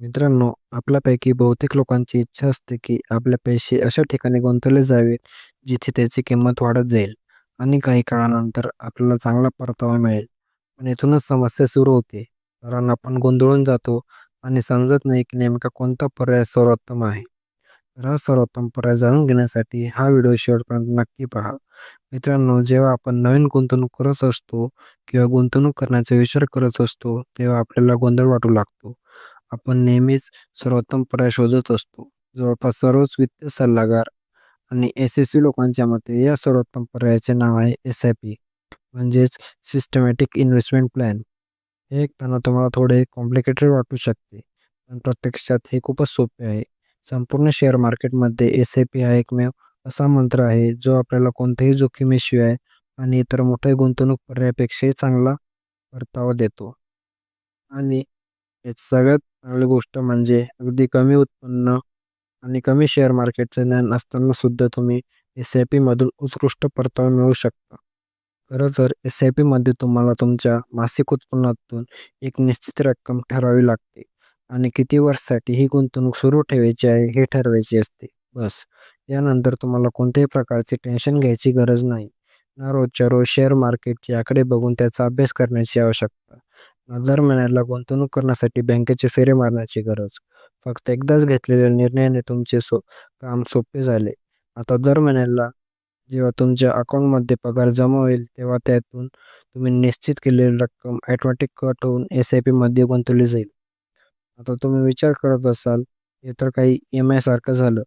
मित्रांनो, आपल्यापैकी बहुतेक लोकांची इच्छा असते की आपले पैसे अशा ठिकाणी गुंतवले जावेत जिथे त्याची किंमत वाढत जाईल आणि काही काळानंतर आपल्याला चांगला परतावा मिळेल. पण इथूनच समस्या सुरू होते. कारण आपण गोंधळून जातो आणि समजत नाही की नेमका कोणता पर्याय सर्वोत्तम आहे. तर हा सर्वोत्तम पर्याय जाणून घेण्यासाठी हा व्हिडिओ शेवटपर्यंत नक्की पहा. मित्रांनो, जेव्हा आपण नवीन गुंतवणूक करत असतो किंवा गुंतवणूक करण्याचा विचार करत असतो, तेव्हा आपल्याला गोंधळ वाटू लागतो. आपण नेहमीच सर्वोत्तम पर्याय शोधत असतो. जवळपास सर्वच वित्तीय सल्लागार आणि यशस्वी लोकांच्या मते या सर्वोत्तम पर्यायाचे नाव आहे एस-आय-पी म्हणजेच सिस्टमॅटिक इन्व्हेस्टमेंट प्लॅन. हे ऐकताना तुम्हाला थोडे कॉम्प्लिकेटेड वाटू शकते, पण प्रत्यक्षात हे खूपच सोपे आहे. संपूर्ण शेअर मार्केटमध्ये एस-आय-पी हा एकमेव असा मंत्र आहे जो आपल्याला कोणत्याही जोखमीशिवाय आणि इतर मोठ्या गुंतवणूक पर्यायापेक्षाही चांगला परतावा देतो. आणि सगळ्यात चांगली गोष्ट म्हणजे अगदी कमी उत्पन्न आणि कमी शेअर मार्केटचे ज्ञान असताना सुद्धा तुम्ही एस आय पीमधून उत्कृष्ट परतावा मिळवू शकता. खरं तर एस आय पीमध्ये तुम्हाला तुमच्या मासिक उत्पन्नातून एक निश्चित रक्कम ठरवावी लागते आणि किती वर्षासाठी ही गुंतवणूक सुरू ठेवायची आहे हे ठरवायची असते. बस. यानंतर तुम्हाला कोणत्याही प्रकारचे टेन्शन घ्यायची गरज नाही. ना रोजच्या रोज शेअर मार्केटचे आकडे बघून त्याचा अभ्यास करण्याची आवश्यकता, दर महिन्याला गुंतवणूक करण्यासाठी बँकेचे फेरे मारण्याची गरज. फक्त एकदाच घेतलेल्या निर्णयाने तुमचे सो काम सोपे झाले. आता दर महिन्याला जेव्हा तुमच्या अकाउंटमध्ये पगार जमा होईल तेव्हा त्यातून तुम्ही निश्चित केलेली रक्कम ॲटोमॅटिक कट होऊन एस आय पीमध्ये गुंतवली जाईल. आता तुम्ही विचार करत असाल, हे तर काही ई-एम-आय सारखं झालं.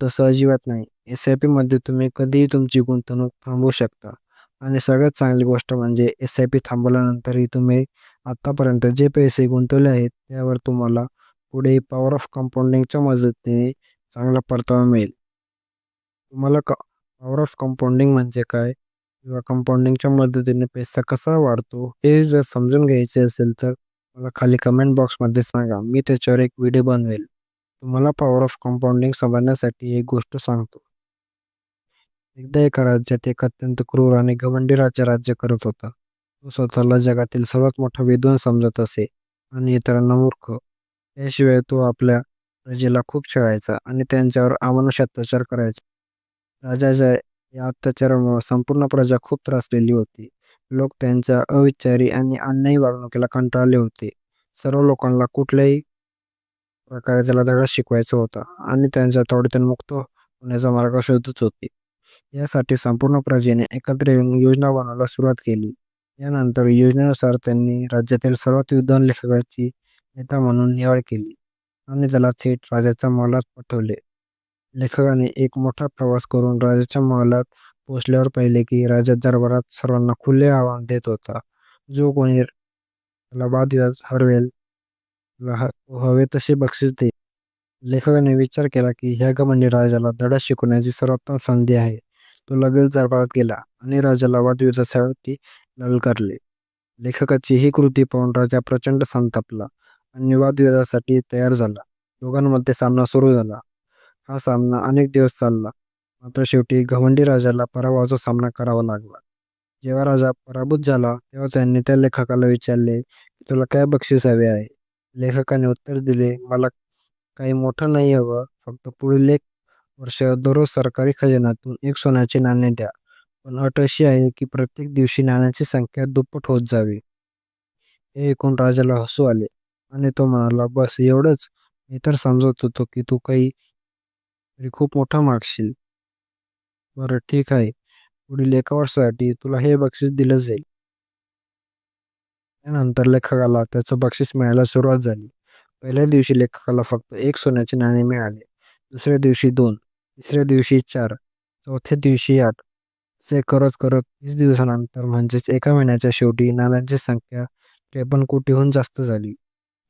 तसं अजिबात नाही. एस आय पीमध्ये तुम्ही कधीही तुमची गुंतवणूक थांबवू शकता आणि सगळ्यात चांगली गोष्ट म्हणजे एस-आय-पी थांबवल्यानंतरही तुम्ही आत्तापर्यंत जे पैसे गुंतवले आहेत त्यावर तुम्हाला पुढे पॉवर ऑफ कंपाऊंडिंगच्या मदतीने चांगला परतावा मिळेल. तुम्हाला क पॉवर ऑफ कंपाऊंडिंग म्हणजे काय किंवा कंपाऊंडिंगच्या मदतीने पैसा कसा वाढतो हे जर समजून घ्यायचे असेल तर मला खाली कमेंट बॉक्समध्ये सांगा. मी त्याच्यावर एक व्हिडिओ बनवेल. तुम्हाला पॉवर ऑफ कंपाऊंडिंग समजण्यासाठी एक गोष्ट सांगतो. एकदा एका राज्यात एक अत्यंत क्रूर आणि घमंडी राज्य राज्य करत होता. तो स्वतःला जगातील सर्वात मोठा विद्वान समजत असे आणि इतरांना मूर्ख. याशिवाय तो आपल्या प्रजेला खूप छळायचा आणि त्यांच्यावर अमानुष अत्याचार करायचा. राजाच्या या अत्याचारामुळे संपूर्ण प्रजा खूप त्रासलेली होती. लोक त्यांच्या अविचारी आणि अन्यायी वागणुकीला कंटाळले होते. सर्व लोकांना कुठल्याही प्रकारे त्याला धडा शिकवायचा होता आणि त्यांच्या थोड्यातून मुक्त होण्याचा मार्ग शोधत होते. यासाठी संपूर्ण प्रजेने एकत्र येऊन योजना बनवायला सुरुवात केली. यानंतर योजनेनुसार त्यांनी राज्यातील सर्वात विद्वान लेखकाची नेता म्हणून निवड केली आणि त्याला थेट राजाच्या महालात पाठवले. लेखकाने एक मोठा प्रवास करून राजाच्या महालात पोहोचल्यावर पाहिले की राजा दरबारात सर्वांना खुले आव्हान देत होता. जो कोणी त्याला वादविवादात हरवेल हवे तसे बक्षीस दे लेखकाने विचार केला की ह्या गमंडी राजाला धडा शिकवण्याची सर्वोत्तम संधी आहे. तो लगेच दरबारात गेला आणि राजाला वादविवादासाठी ललकारले. लेखकाची ही कृती पाहून राजा प्रचंड संतापला आणि वादविवादासाठी तयार झाला. दोघांमध्ये सामना सुरू झाला. हा सामना अनेक दिवस चालला. मात्र शेवटी घवंडी राजाला पराभवाचा सामना करावा लागला. जेव्हा राजा पराभूत झाला तेव्हा त्यांनी त्या लेखकाला विचारले की तुला काय बक्षीस हवे आहे? लेखकाने उत्तर दिले, मला काही मोठं नाही हवं. फक्त पुढील एक वर्ष दररोज सरकारी खजिन्यातून एक सोन्याचे नाणे द्या. पण अट अशी आहे की प्रत्येक दिवशी नाण्यांची संख्या दुप्पट होत जावी. हे ऐकून राजाला हसू आले आणि तो म्हणाला, बस एवढंच? मी तर समजत होतो की तू काही खूप मोठं मागशील. बरं ठीक आहे. पुढील एका वर्षासाठी तुला हे बक्षीस दिलं जाईल. त्यानंतर लेखकाला त्याचं बक्षीस मिळायला सुरुवात झाली. पहिल्या दिवशी लेखकाला फक्त एक सोन्याचे नाणे मिळाले. दुसऱ्या दिवशी दोन, तिसऱ्या दिवशी चार, चौथ्या दिवशी आठ. से करत करत तीस दिवसांनंतर म्हणजेच एका महिन्याच्या शेवटी नाण्यांची संख्या त्रेपन्न कोटीहून जास्त झाली.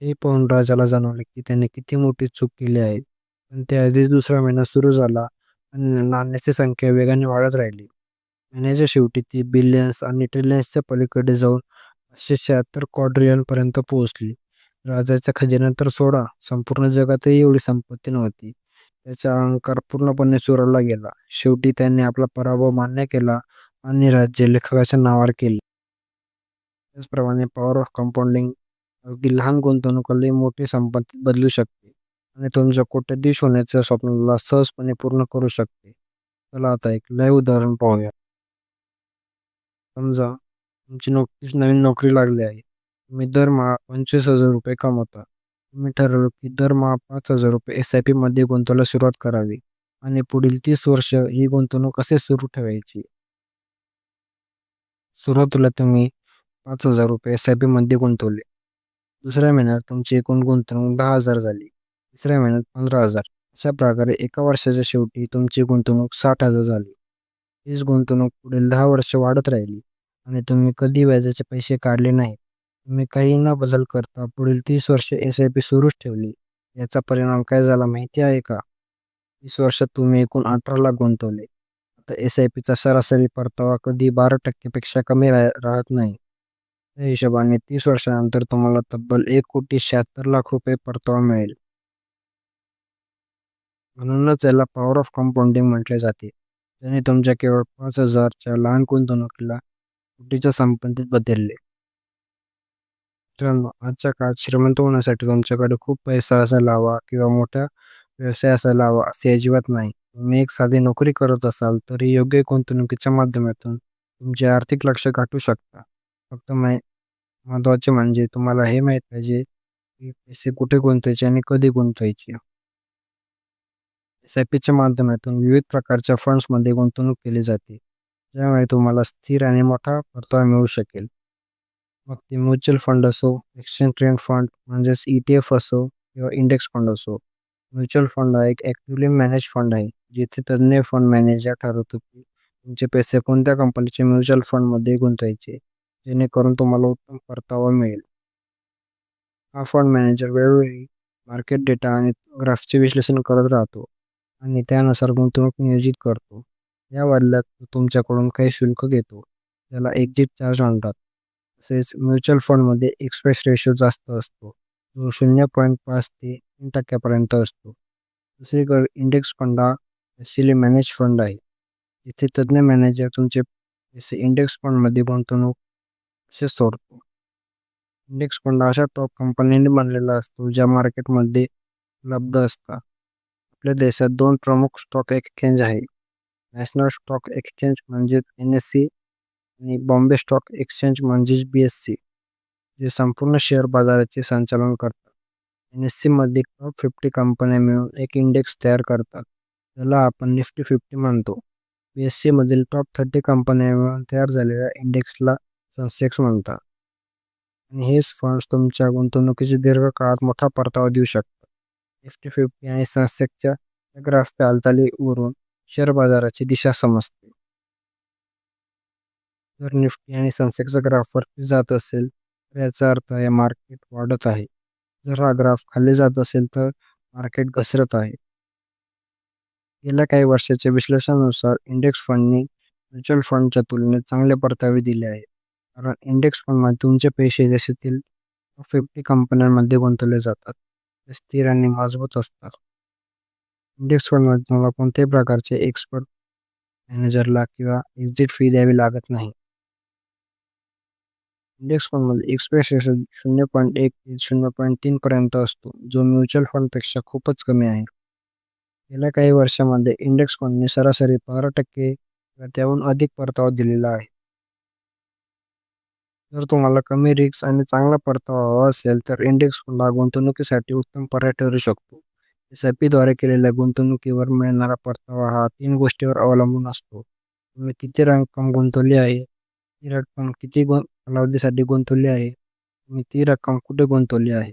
हे पाहून राजाला जाणवले की त्याने किती मोठी चूक केली आहे. पण त्याआधीच दुसरा महिना सुरू झाला आणि नाण्याची संख्या वेगाने वाढत राहिली. महिन्याच्या शेवटी ती बिलियन्स आणि ट्रिलियन्सच्या पलीकडे जाऊन पाचशे शहात्तर क्वाड्रियनपर्यंत पोहोचली. राजाच्या खजिन्यात तर सोडा, संपूर्ण जगातही एवढी संपत्ती नव्हती. त्याचा अहंकार पूर्णपणे चुरवला गेला. शेवटी त्याने आपला पराभव मान्य केला आणि राज्य लेखकाच्या नावावर केले. त्याचप्रमाणे पॉवर ऑफ कंपाऊंडिंग अगदी लहान गुंतवणूकही मोठी संपत्ती बदलू शकते आणि तुमच्या कोट्याधीश होण्याच्या स्वप्नाला सहजपणे पूर्ण करू शकते चला आता एक लाईव्ह उदाहरण पाहूया समजा तुमची नुकतीच नवीन नोकरी लागली आहे तुम्ही दरमहा पंचवीस हजार रुपये कमवता मी ठरवलं की दरमहा पाच हजार रुपये एस आय पीमध्ये गुंतवायला सुरुवात करावी आणि पुढील तीस वर्ष ही गुंतवणूक कसे सुरू ठेवायची? सुरुवातीला तुम्ही पाच हजार रुपये एस आय पीमध्ये गुंतवले. दुसऱ्या महिन्यात तुमची एकूण गुंतवणूक दहा हजार झाली. तिसऱ्या महिन्यात पंधरा हजार. अशा प्रकारे एका वर्षाच्या शेवटी तुमची गुंतवणूक साठ हजार झाली. हीच गुंतवणूक पुढील दहा वर्ष वाढत राहिली आणि तुम्ही कधी व्याजाचे पैसे काढले नाहीत. तुम्ही काही न बदल करता पुढील तीस वर्ष एस आय पी सुरूच ठेवली. याचा परिणाम काय झाला माहिती आहे का? तीस वर्षात तुम्ही एकूण अठरा लाख गुंतवले. आता एस आय पीचा सरासरी परतावा कधी बारा टक्केपेक्षा कमी राह राहत नाही. त्या हिशोबाने तीस वर्षानंतर तुम्हाला तब्बल एक कोटी शहात्तर लाख रुपये परतावा मिळेल. म्हणूनच याला पॉवर ऑफ कंपाऊंडिंग म्हटले जाते. त्याने तुमच्या केवळ पाच हजारच्या लहान गुंतवणुकीला कोटीच्या संपत्तीत बदलले. मित्रांनो आजच्या काळात श्रीमंत होण्यासाठी तुमच्याकडे खूप पैसा असायला हवा किंवा मोठा व्यवसाय असायला हवा असे अजिबात नाही. तुम्ही एक साधी नोकरी करत असाल तरी योग्य गुंतवणुकीच्या माध्यमातून तुमचे आर्थिक लक्ष गाठू शकता. फक्त मै महत्त्वाचे म्हणजे तुम्हाला हे माहीत पाहिजे की पैसे कुठे गुंतवायचे आणि कधी गुंतवायचे. एस आय पीच्या माध्यमातून विविध प्रकारच्या फंड्समध्ये गुंतवणूक केली जाते ज्यामुळे तुम्हाला स्थिर आणि मोठा परतावा मिळू शकेल. मग ते म्युच्युअल फंड असो एक्सचेंज ट्रेंड फंड म्हणजेच ई टी एफ असो किंवा इंडेक्स फंड असो म्युच्युअल फंड हा एक ॲक्टिव्हली मॅनेज फंड आहे जिथे तज्ज्ञ फंड मॅनेजर ठरवतो की तुमचे पैसे कोणत्या कंपनीचे म्युच्युअल फंडमध्ये गुंतवायचे जेणेकरून तुम्हाला उत्तम परतावा मिळेल. हा फंड मॅनेजर वेळोवेळी मार्केट डेटा आणि ग्राफचे विश्लेषण करत राहतो आणि त्यानुसार गुंतवणूक नियोजित करतो. या बदल्यात तो तुमच्याकडून काही शुल्क घेतो त्याला एक्झिट चार्ज म्हणतात. तसेच म्युच्युअल फंडमध्ये एक्सप्रेस रेशो जास्त असतो. जो शून्य पॉईंट पाच ते तीन टक्क्यापर्यंत असतो. दुसरीकडे इंडेक्स फंड हा स्पेशली मॅनेज फंड आहे. जिथे तज्ज्ञ मॅनेजर तुमचे पैसे इंडेक्स फंडमध्ये गुंतवणूक असे सोडतो? इंडेक्स फंड अशा टॉप कंपन्यांनी बनलेला असतो ज्या मार्केटमध्ये उपलब्ध असतात. आपल्या देशात दोन प्रमुख स्टॉक एक्सचेंज आहे नॅशनल स्टॉक एक्सचेंज म्हणजे एन एस सी आणि बॉम्बे स्टॉक एक्सचेंज म्हणजेच बी एस सी जे संपूर्ण शेअर बाजाराचे संचालन करतात. एन एस सीमध्ये टॉप फिफ्टी कंपन्या मिळून एक इंडेक्स तयार करतात. ज्याला आपण निफ्टी फिफ्टी म्हणतो. बी एस सीमधील टॉप थर्टी कंपन्या मिळून तयार झालेल्या इंडेक्सला सेन्सेक्स म्हणतात. आणि हेच फंड्स तुमच्या गुंतवणुकीची दीर्घकाळात मोठा परतावा देऊ शकतात. निफ्टी फिफ्टी आणि सेन्सेक्सच्या ग्राफच्या हालचालीवरून शेअर बाजाराची दिशा समजते. जर निफ्टी आणि सेन्सेक्सचा ग्राफ वरती जात असेल तर याचा अर्थ आहे मार्केट वाढत आहे. जर हा ग्राफ खाली जात असेल तर मार्केट घसरत आहे. गेल्या काही वर्षाच्या विश्लेषणानुसार इंडेक्स फंडनी म्युच्युअल फंडच्या तुलनेत चांगले परतावे दिले आहेत. कारण इंडेक्स फंडमध्ये तुमचे पैसे देशातील फिफ्टी कंपन्यांमध्ये गुंतवले जातात. ते स्थिर आणि मजबूत असतात. इंडेक्स फंडमध्ये तुम्हाला कोणत्याही प्रकारचे एक्सपर्ट मॅनेजरला किंवा एक्झिट फी द्यावी लागत नाही. इंडेक्स फंडमध्ये एक्सप्रेस रेशो शून्य पॉईंट एक ते शून्य पॉईंट तीनपर्यंत असतो जो म्युच्युअल फंडपेक्षा खूपच कमी आहे. गेल्या काही वर्षामध्ये इंडेक्स फंडने सरासरी बारा टक्के त्याहून अधिक परतावा दिलेला आहे. जर तुम्हाला कमी रिस्क आणि चांगला परतावा हवा असेल तर इंडेक्स फंड हा गुंतवणुकीसाठी उत्तम पर्याय ठरू शकतो. एस आय पीद्वारे केलेल्या गुंतवणुकीवर मिळणारा परतावा हा तीन गोष्टींवर अवलंबून असतो. तुम्ही किती रक्कम गुंतवली आहे ती रक्कम किती गुं कालावधीसाठी गुंतवली आहे? आणि ती रक्कम कुठे गुंतवली आहे?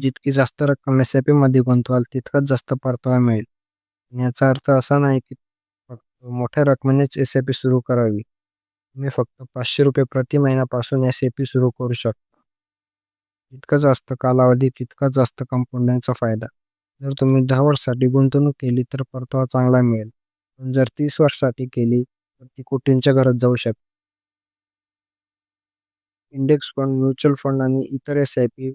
जितकी जास्त रक्कम एस आय पीमध्ये गुंतवाल तितकाच जास्त परतावा मिळेल. याचा अर्थ असा नाही की फक्त मोठ्या रकमेनेच एस आय पी सुरू करावी. तुम्ही फक्त पाचशे रुपये प्रति महिन्यापासून एस आय पी सुरू करू शकता. जितका जास्त कालावधी तितका जास्त कंपाऊंडिंगचा फायदा. जर तुम्ही दहा वर्षासाठी गुंतवणूक केली तर परतावा चांगला मिळेल. पण जर तीस वर्षासाठी केली ती कोटींच्या घरात जाऊ शकते इंडेक्स फंड म्युच्युअल फंड आणि इतर एस आय पी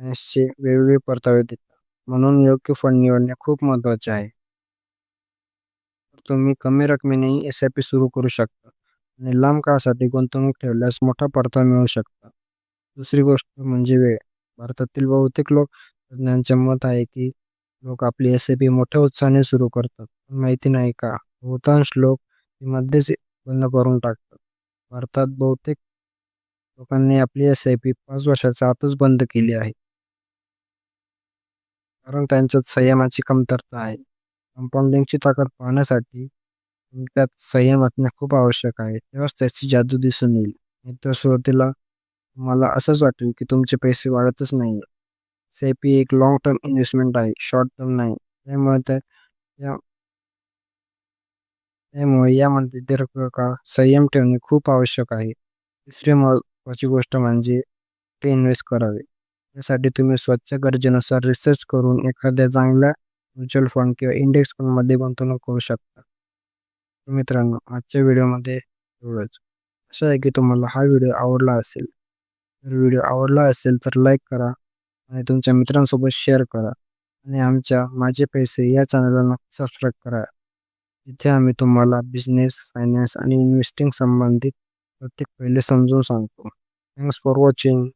चे वेगवेगळे परतावे देतात. म्हणून योग्य फंड निवडणे खूप महत्त्वाचे आहे. तुम्ही कमी रकमेनेही एस आय पी सुरू करू शकता आणि लांब काळासाठी गुंतवणूक ठेवल्यास मोठा परतावा मिळू शकता. दुसरी गोष्ट म्हणजे वेळ. भारतातील बहुतेक लोक तज्ज्ञांचे मत आहे की लोक आपली एस आय पी मोठ्या उत्साहाने सुरू करतात. माहिती नाही का? बहुतांश लोक मध्येच बंद करून टाकतात. भारतात बहुतेक लोकांनी आपली एस आय पी पाच वर्षाच्या आतच बंद केली आहे. कारण त्यांच्यात संयमाची कमतरता आहे. कंपाऊंडिंगची ताकद पाहण्यासाठी त्यात संयम असणे खूप आवश्यक आहे. तेव्हाच त्याची जादू दिसून येईल. नाहीतर सुरुवातीला मला असंच वाटेल की तुमचे पैसे वाढतच नाही एस आय पी एक लाँग टर्म इन्व्हेस्टमेंट आहे. शॉर्ट टर्म नाही. त्यामुळे त्या त्यामुळे यामध्ये दीर्घकाळ संयम ठेवणे खूप आवश्यक आहे. तिसरी महत्त्वाची गोष्ट म्हणजे ते इन्व्हेस्ट करावे. यासाठी तुम्ही स्वच्छ गरजेनुसार रिसर्च करून एखाद्या चांगल्या म्युच्युअल फंड किंवा इंडेक्स फंडमध्ये गुंतवणूक करू शकता. मित्रांनो आजच्या व्हिडिओमध्ये एवढंच. असं आहे की तुम्हाला हा व्हिडिओ आवडला असेल. जर व्हिडिओ आवडला असेल तर लाईक करा आणि तुमच्या मित्रांसोबत शेअर करा आणि आमच्या माझे पैसे या चॅनलला नक्की सबस्क्राईब करा. इथे आम्ही तुम्हाला बिझनेस फायनान्स आणि इन्व्हेस्टिंग संबंधित प्रत्येक पहिले समजून सांगतो. Thanks for watching